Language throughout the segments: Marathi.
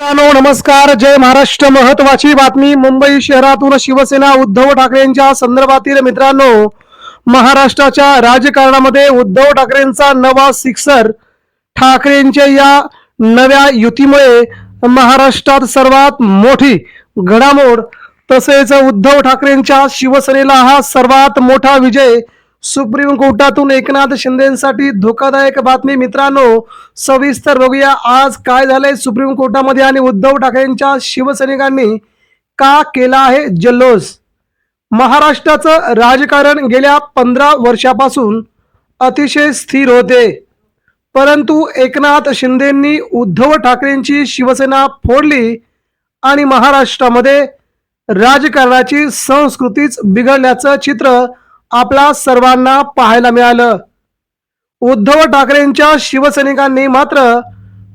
मित्रांनो नमस्कार. जय महाराष्ट्र. महत्वाची बातमी. मुंबई शहरातून शिवसेना उद्धव ठाकरेंच्या संदर्भातील मित्रांनो महाराष्ट्राच्या राजकारणामध्ये उद्धव ठाकरेंचा नवा सिक्सर ठाकरेंच्या या नव्या युतीमुळे महाराष्ट्रात सर्वात मोठी घडामोड तसेच उद्धव ठाकरेंच्या शिवसेनेला हा सर्वात मोठा विजय सुप्रीम कोर्टातून एकनाथ शिंदेसाठी धोकादायक बातमी. मित्रांनो सविस्तर बघूया. आज काय झालंय सुप्रीम कोर्टामध्ये आणि उद्धव ठाकरेंच्या शिवसैनिकांनी का केला आहे जल्लोष? महाराष्ट्राचं राजकारण गेल्या पंधरा वर्षापासून अतिशय स्थिर होते. परंतु एकनाथ शिंदेंनी उद्धव ठाकरेंची शिवसेना फोडली आणि महाराष्ट्रामध्ये राजकारणाची संस्कृतीच बिघडल्याचं चित्र आपल्या सर्वांना पाहायला मिळालं. उद्धव ठाकरेंच्या शिवसैनिकांनी मात्र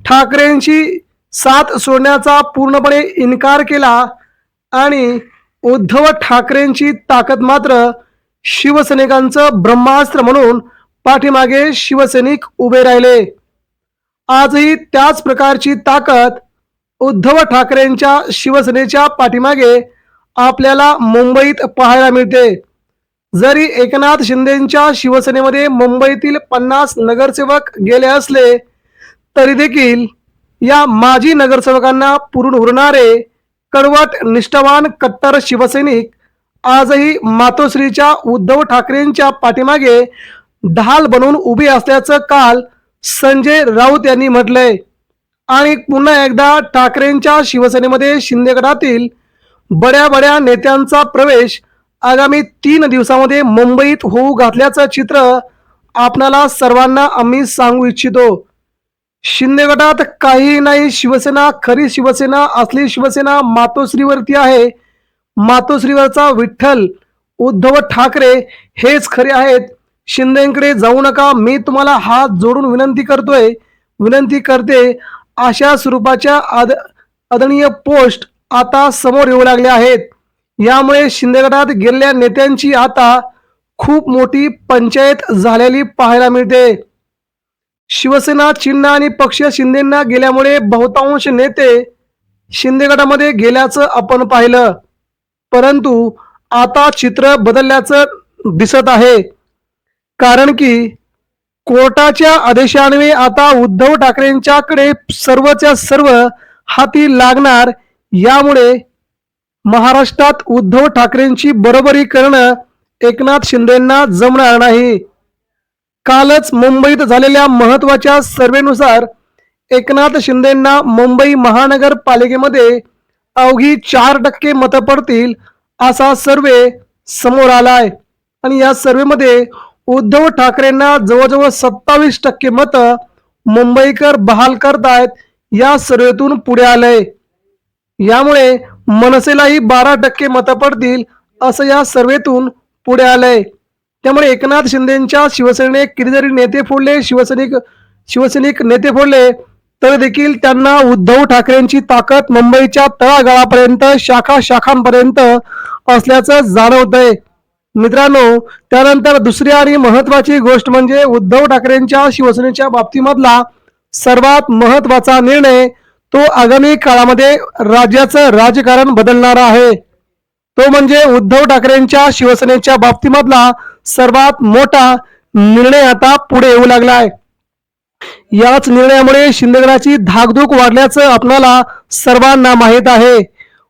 ठाकरेंची साथ सोडण्याचा पूर्णपणे इन्कार केला आणि उद्धव ठाकरेंची ताकद मात्र शिवसैनिकांचं ब्रह्मास्त्र म्हणून पाठीमागे शिवसैनिक उभे राहिले. आजही त्याच प्रकारची ताकद उद्धव ठाकरेंच्या शिवसेनेच्या पाठीमागे आपल्याला मुंबईत पाहायला मिळते. जरी एकनाथ शिंदेच्या शिवसेनेमध्ये मुंबईतील पन्नास नगरसेवक गेले असले तरी देखील या माजी नगरसेवकांना पुरून उरणारे कडवट निष्ठावान कट्टर शिवसैनिक आजही मातोश्रीच्या उद्धव ठाकरेंच्या पाठीमागे ढाल बनून उभे असल्याचं काल संजय राऊत यांनी म्हटलंय. आणि पुन्हा एकदा ठाकरेंच्या शिवसेनेमध्ये शिंदे गटातील बड्या बड्या नेत्यांचा प्रवेश आगामी तीन दिवसामध्ये मुंबईत होऊ घातल्याचं चित्र आपणाला सर्वांना आम्ही सांगू इच्छितो. शिंदे गटात काही नाही शिवसेना खरी शिवसेना असली शिवसेना मातोश्रीवरती आहे. मातोश्रीवरचा विठ्ठल उद्धव ठाकरे हेच खरे आहेत. शिंदेकडे जाऊ नका मी तुम्हाला हात जोडून विनंती करतोय. विनंती करते अशा स्वरूपाच्या आद आदरणीय पोस्ट आता समोर येऊ लागले आहेत. यामुळे शिंदे गटात गेलेल्या नेत्यांची आता खूप मोठी पंचायत झालेली पाहायला मिळते. शिवसेना चिन्ह आणि पक्ष शिंदेना गेल्यामुळे बहुतांश नेते शिंदे गटामध्ये गेल्याचं आपण पाहिलं. परंतु आता चित्र बदलल्याचं दिसत आहे. कारण की कोर्टाच्या आदेशान्वये आता उद्धव ठाकरेंच्याकडे सर्वच्या सर्व हाती लागणार यामुळे महाराष्ट्रात उद्धव ठाकरेंची बरोबरी करणं एकनाथ शिंदेंना जमणार नाही. कालच मुंबईत झालेल्या महत्त्वाच्या सर्वेनुसार एकनाथ शिंदेंना मुंबई महानगरपालिकेमध्ये अवघी चार टक्के मतं पडतील असा सर्वे समोर आलाय. आणि या सर्वेमध्ये उद्धव ठाकरेंना जवळजवळ सत्तावीस टक्के मतं मुंबईकर बहाल करतायत या सर्वेतून पुढे आलंय. यामुळे मनसेलाही बारा टक्के मतं पडतील असं या सर्वेतून पुढे आलंय. त्यामुळे एकनाथ शिंदेच्या शिवसेनेने कितीतरी नेते फोडले शिवसैनिक शिवसैनिक नेते फोडले तर देखील त्यांना उद्धव ठाकरेंची ताकद मुंबईच्या तळागाळापर्यंत शाखा शाखांपर्यंत असल्याचं जाणवतंय. मित्रांनो त्यानंतर दुसरी आणि महत्वाची गोष्ट म्हणजे उद्धव ठाकरेंच्या शिवसेनेच्या बाबतीमधला सर्वात महत्त्वाचा निर्णय तो आगामी काळामध्ये राज्याचं राजकारण बदलणारा आहे. तो म्हणजे उद्धव ठाकरेंच्या शिवसेनेच्या बाबतीमधला सर्वात मोठा निर्णय आता पुढे येऊ लागलाय. याच निर्णयामुळे शिंदेगडाची धाकधूक वाढल्याचं आपणाला सर्वांना माहीत आहे.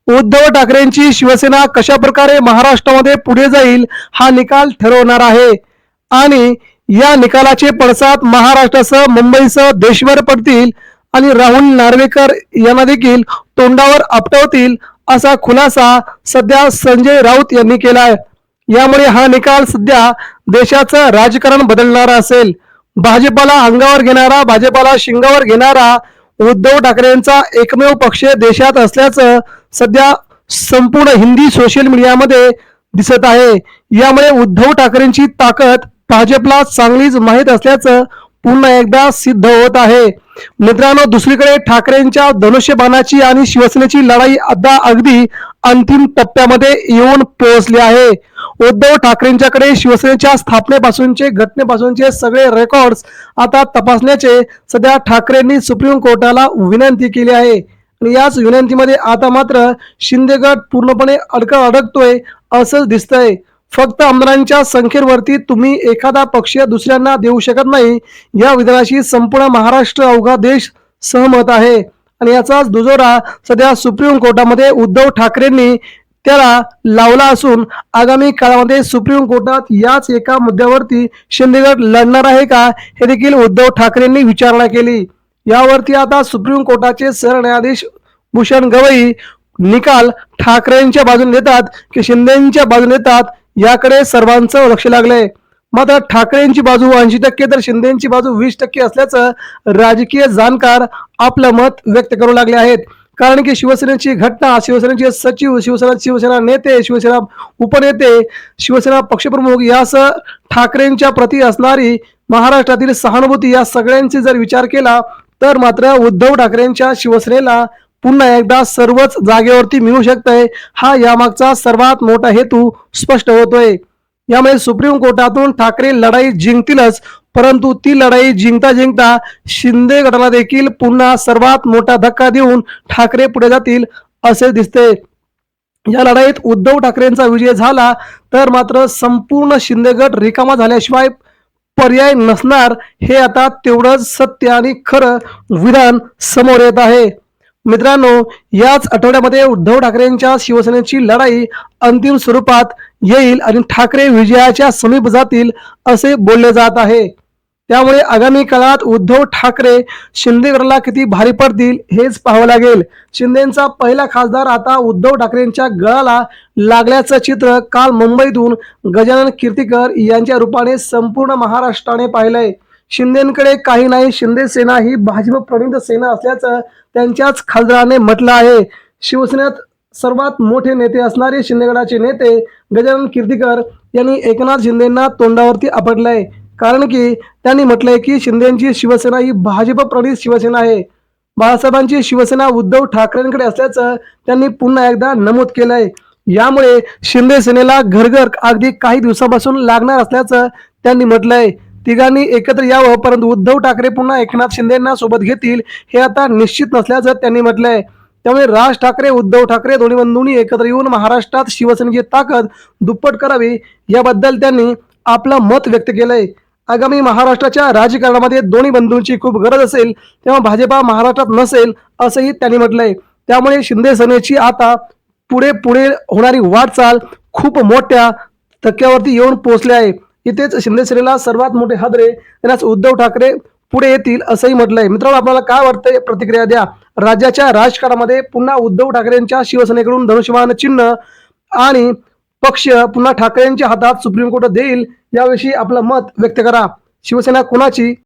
उद्धव ठाकरेंची शिवसेना कशा प्रकारे महाराष्ट्रामध्ये पुढे जाईल हा निकाल ठरवणार आहे. आणि या निकालाचे पडसाद महाराष्ट्रासह मुंबईसह देशभर पडतील आणि राहुल नार्वेकर यांना देखील तोंडावर आपटवतील असा खुलासा सध्या संजय राऊत यांनी केला आहे यामुळे हा निकाल सध्या देशाचं राजकारण बदलणारा असेल. भाजपाला अंगावर घेणारा भाजपाला शिंगावर घेणारा उद्धव ठाकरेंचा एकमेव पक्ष देशात असल्याचं सध्या संपूर्ण हिंदी सोशल मीडियामध्ये दिसत आहे. यामुळे उद्धव ठाकरेंची ताकद भाजपला चांगलीच माहीत असल्याचं पुन्हा एकदा सिद्ध होत आहे. मित्रांनो दुसरीकडे ठाकरेंच्या धनुष्यबाणाची आणि शिवसेनेची लढाई आता अगदी अंतिम टप्प्यामध्ये येऊन पोहोचली आहे. उद्धव ठाकरेंच्याकडे शिवसेनेच्या स्थापनेपासूनचे घटनेपासूनचे सगळे रेकॉर्ड्स आता तपासण्याचे सध्या ठाकरेंनी सुप्रीम कोर्टाला विनंती केली आहे. आणि याच विनंतीमध्ये आता मात्र शिंदेगड पूर्णपणे अडक अडकतोय असंच दिसतंय. फक्त आमदारांच्या संख्येवरती तुम्ही एखादा पक्ष दुसऱ्यांना देऊ शकत नाही. या विधानाशी संपूर्ण महाराष्ट्र अवघा देश सहमत आहे. आणि याचाच दुजोरा सध्या सुप्रीम कोर्टामध्ये उद्धव ठाकरेंनी त्याला लावला असून आगामी काळामध्ये सुप्रीम कोर्टात याच एका मुद्द्यावरती शिंदेगड लढणार आहे का हे देखील उद्धव ठाकरेंनी विचारणा केली. यावरती आता सुप्रीम कोर्टाचे सरन्यायाधीश भूषण गवई निकाल ठाकरेंच्या बाजूने देतात की शिंदेच्या बाजूने देतात याकडे सर्वांचं लक्ष लागलंय. मात्र ठाकरेंची बाजू ऐंशी टक्के तर शिंदेची बाजू वीस टक्के असल्याचं राजकीय जाणकार आपलं मत व्यक्त करू लागले आहेत. कारण की शिवसेनेची घटना शिवसेनेचे सचिव शिवसेना शिवसेना नेते शिवसेना उपनेते शिवसेना पक्षप्रमुख यासह ठाकरेंच्या प्रती असणारी महाराष्ट्रातील सहानुभूती या सगळ्यांची जर विचार केला तर मात्र उद्धव ठाकरेंच्या शिवसेनेला पुन्हा एकदा सर्वच जागेवरती मिळू शकतंय. हा यामागचा सर्वात मोठा हेतू स्पष्ट होतोय. यामुळे सुप्रीम कोर्टातून ठाकरे लढाई जिंकतीलच परंतु ती लढाई जिंकता जिंकता शिंदे गटाला देखील पुन्हा सर्वात मोठा धक्का देऊन ठाकरे पुढे जातील असे दिसते. या लढाईत उद्धव ठाकरेंचा विजय झाला तर मात्र संपूर्ण शिंदे गट रिकामा झाल्याशिवाय पर्याय नसणार हे आता तेवढंच सत्य आणि खरं विधान समोर येत आहे. मित्रांनो याच आठवड्यामध्ये उद्धव ठाकरेंच्या शिवसेनेची लढाई अंतिम स्वरूपात येईल आणि ठाकरे विजयाच्या समीप जातील असे बोलले जात आहे. त्यामुळे आगामी काळात उद्धव ठाकरे शिंदेगडला किती भारी पडतील हेच पाहावं लागेल. शिंदेचा पहिला खासदार आता उद्धव ठाकरेंच्या गळाला लागल्याचं चित्र काल मुंबईतून गजानन कीर्तीकर यांच्या रूपाने संपूर्ण महाराष्ट्राने पाहिलंय. शिंदेकडे काही नाही. शिंदे सेना ही भाजप प्रणित सेना असल्याचं त्यांच्याच खासदाराने म्हटलं आहे. शिवसेनेत सर्वात मोठे नेते असणारे शिंदेगडाचे नेते गजानन कीर्तीकर यांनी एकनाथ शिंदेना तोंडावरती आपटलंय. कारण की त्यांनी म्हटलंय की शिंदेची शिवसेना ही भाजप प्रणित शिवसेना आहे. बाळासाहेबांची शिवसेना उद्धव ठाकरेंकडे असल्याचं त्यांनी पुन्हा एकदा नमूद केलंय. यामुळे शिंदे सेनेला घरघर अगदी काही दिवसापासून लागणार असल्याचं त्यांनी म्हटलंय. तिघांनी एकत्र यावं परंतु उद्धव ठाकरे पुन्हा एकनाथ शिंदेना सोबत घेतील हे आता निश्चित नसल्याचं त्यांनी म्हटलंय. त्यामुळे राज ठाकरे उद्धव ठाकरे दोन्ही बंधूंनी एकत्र येऊन महाराष्ट्रात शिवसेनेची ताकद दुप्पट करावी याबद्दल त्यांनी आपलं मत व्यक्त केलंय. आगामी महाराष्ट्राच्या राजकारणामध्ये दोन्ही बंधूंची खूप गरज असेल तेव्हा भाजपा महाराष्ट्रात नसेल असंही त्यांनी म्हटलंय. त्यामुळे शिंदे सेनेची आता पुढे पुढे होणारी वाटचाल खूप मोठ्या धक्क्यावरती येऊन पोहोचले आहे. इथेच शिंदेसेनेला सर्वात मोठे हादरे त्यांनाच उद्धव ठाकरे पुढे येतील असंही म्हटलंय. मित्रांनो आपल्याला काय वाटतंय? प्रतिक्रिया द्या. राज्याच्या राजकारणामध्ये पुन्हा उद्धव ठाकरेंच्या शिवसेनेकडून धनुष्यमान चिन्ह आणि पक्ष पुन्हा ठाकरेंच्या हातात सुप्रीम कोर्ट देईल याविषयी आपलं मत व्यक्त करा. शिवसेना कुणाची?